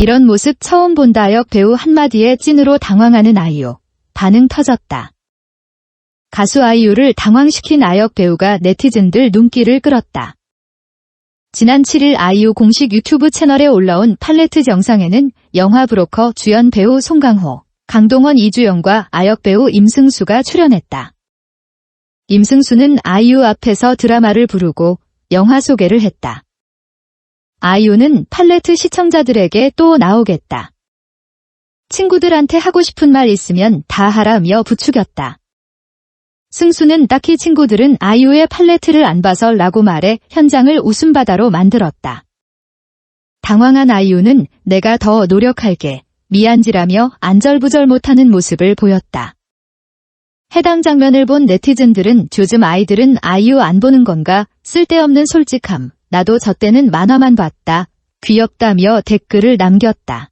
이런 모습 처음 본다 역 배우 한마디에 찐으로 당황하는 아이유. 반응 터졌다. 가수 아이유를 당황시킨 아역 배우가 네티즌들 눈길을 끌었다. 지난 7일 아이유 공식 유튜브 채널에 올라온 팔레트 영상에는 영화 브로커 주연 배우 송강호, 강동원 이주영과 아역 배우 임승수가 출연했다. 임승수는 아이유 앞에서 드라마를 부르고 영화 소개를 했다. 아이유는 팔레트 시청자들에게 또 나오겠다. 친구들한테 하고 싶은 말 있으면 다 하라며 부추겼다. 승수는 딱히 친구들은 아이유의 팔레트를 안 봐서 라고 말해 현장을 웃음바다로 만들었다. 당황한 아이유는 내가 더 노력할게, 미안지라며 안절부절 못하는 모습을 보였다. 해당 장면을 본 네티즌들은 요즘 아이들은 아이유 안 보는 건가, 쓸데없는 솔직함, 나도 저 때는 만화만 봤다, 귀엽다며 댓글을 남겼다.